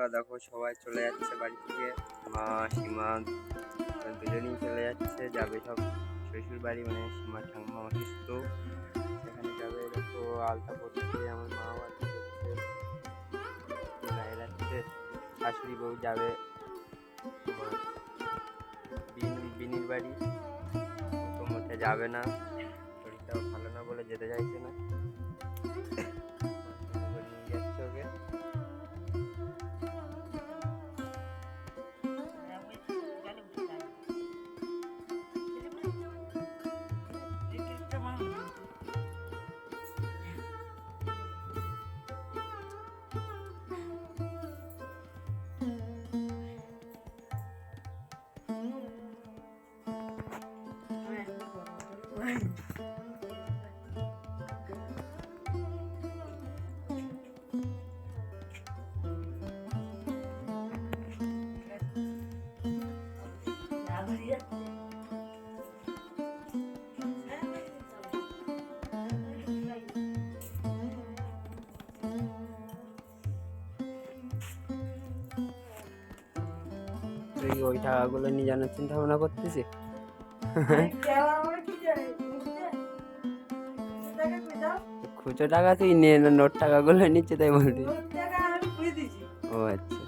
বন্ধুরা, দেখো সবাই চলে যাচ্ছে বাড়ি থেকে। মা, সীমা দুজনেই চলে যাচ্ছে, যাবে সব শ্বশুর বাড়ি মানে সীমা ঠাম্মা অসুস্থ। সেখানে যাবে, দেখো, আলতা পড়ছে আমার মাও আলতা যাচ্ছে শাশুড়ি বউ যাবে। বিনির বাড়ি। তো যাবে না, শরীরটাও ভালো না বলে যেতে চাইছে না। ওই টাকাগুলো নিয়ে জানার চিন্তা ভাবনা করতেছি খুচরো টাকা তুই নিয়ে না নোট টাকাগুলো নিচ্ছে তাই বলবি ও আচ্ছা।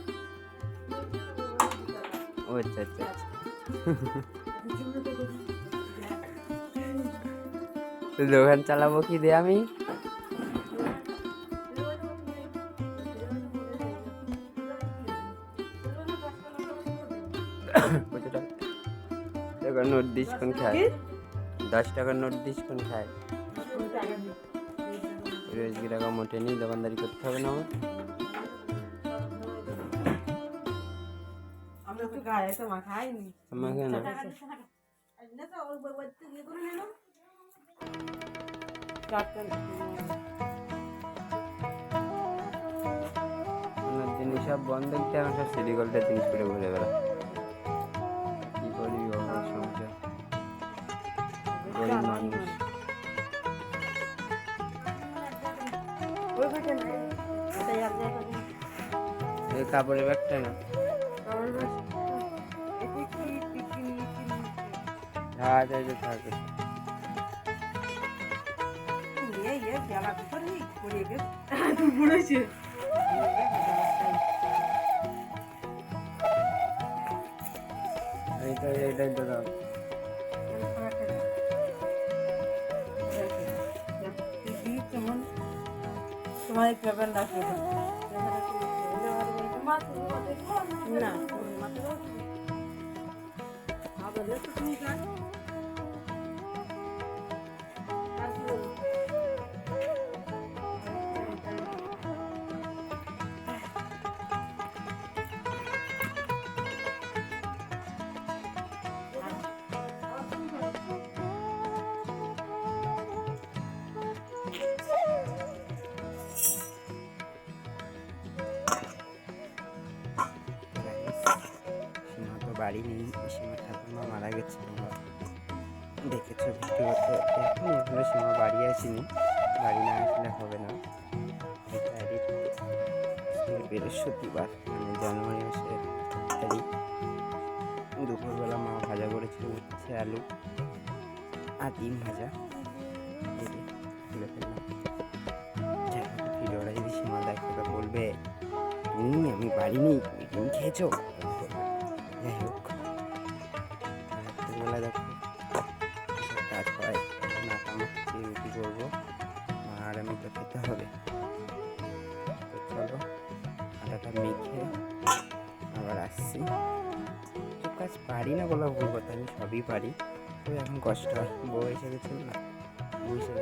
ও আচ্ছা আচ্ছা। আচ্ছা দোকান চালাবো কি দিয়ে আমি? টাকার নোট দিস কোন খায়? দশ টাকার নোট দিস কোন খায়? রোজ টাকা মোটে নেই দোকানদারি করতে হবে না আমার আমরা আমাকে না জিনিস সব বন্ধ দিতে এখন সব সিটি গোল্ডের জিনিস করে ঘুরে বেড়া কাপড়ের ব্যাগটা না। হ্যাঁ যাই যে থাকে। এইটা এইটাই তো দাও। তোমার পেপার লাগবে না সীমা বাড়ি নেই সীমা ঠাকুরমা মারা গেছে দেখেছ ভিডিওতে। এখন এখনও সীমা বাড়ি আসেনি। বাড়ি না আসলে হবে না। বৃহস্পতিবার মানে জানুয়ারি মাসের তারিখ। দুপুরবেলা মা ভাজা করেছিল উচ্ছে, আলু আর ডিম ভাজা। যদি সীমা দেখে বলবে আমি বাড়ি নেই, তুমি ডিম খেয়েছো? যাই হোক। রাত্রিবেলা দেখো। কাজ হয় না কামাচ্ছি রুটি করব? আর আমি তো খেতে হবে। চলো, আটাটা মেখে আবার আসছি। কাজ পারি না বলা ভুল কথা, আমি সবই পারি। তো এখন কষ্ট হয়। বউ এসে গেছিল না? বউ এসে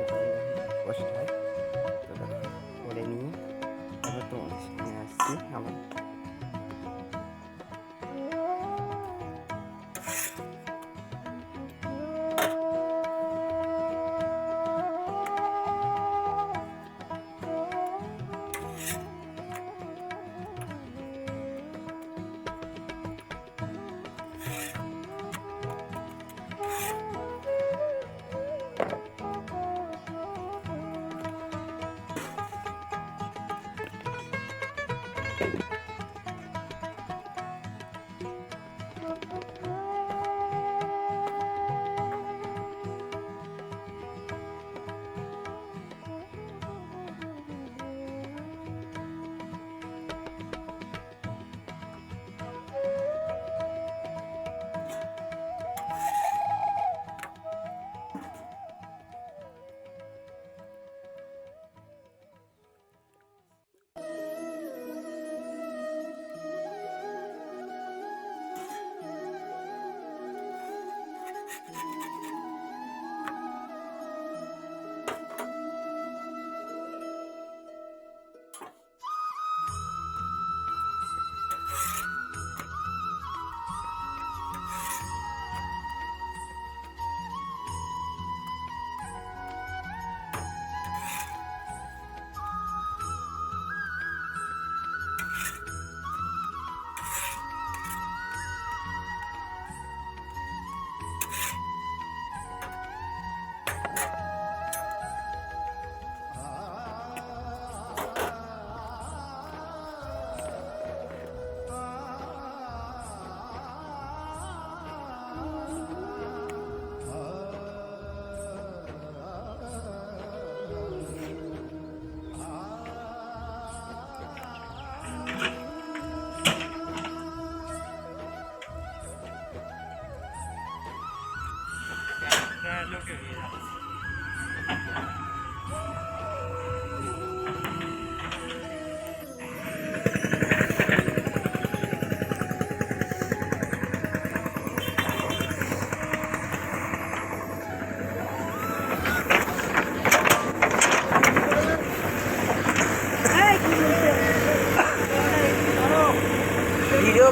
কষ্ট হয়। করে নিয়ে তারপর তোমাদের সামনে আসছি। আবার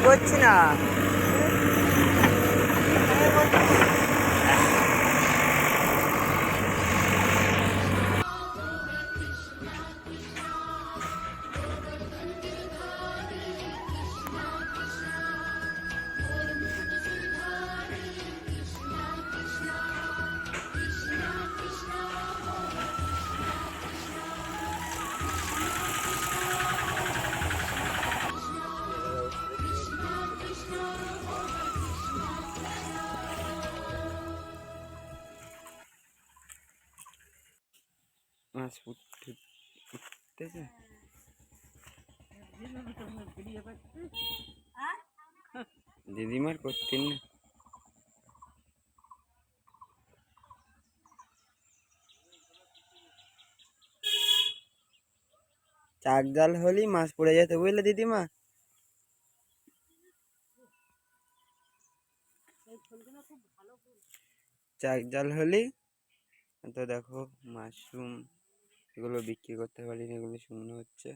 వచ్చినా করছি না মাছ উঠতে উঠতেছে দিদিমার করতেন না চাক জাল হলেই মাছ পড়ে যেত বুঝলে দিদিমা চাক জাল হলেই তো দেখো মাশরুম এগুলো বিক্রি করতে পারি না এগুলো শুকনো হচ্ছে।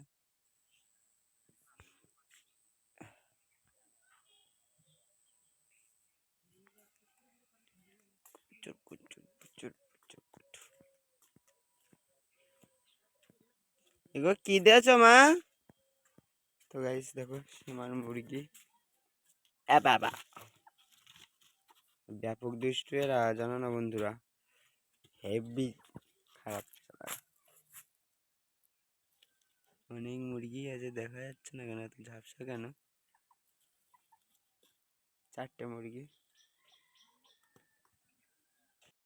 এগুলো কি দিয়েছ মা? তো গাইস দেখো, সীমার মুরগি। বাবা। ব্যাপক দুষ্টু এরা, জানো না বন্ধুরা? হেভি খারাপ চালা অনেক মুরগি আছে দেখা যাচ্ছে না কেন? এত ঝাপসা কেন? চারটে মুরগি।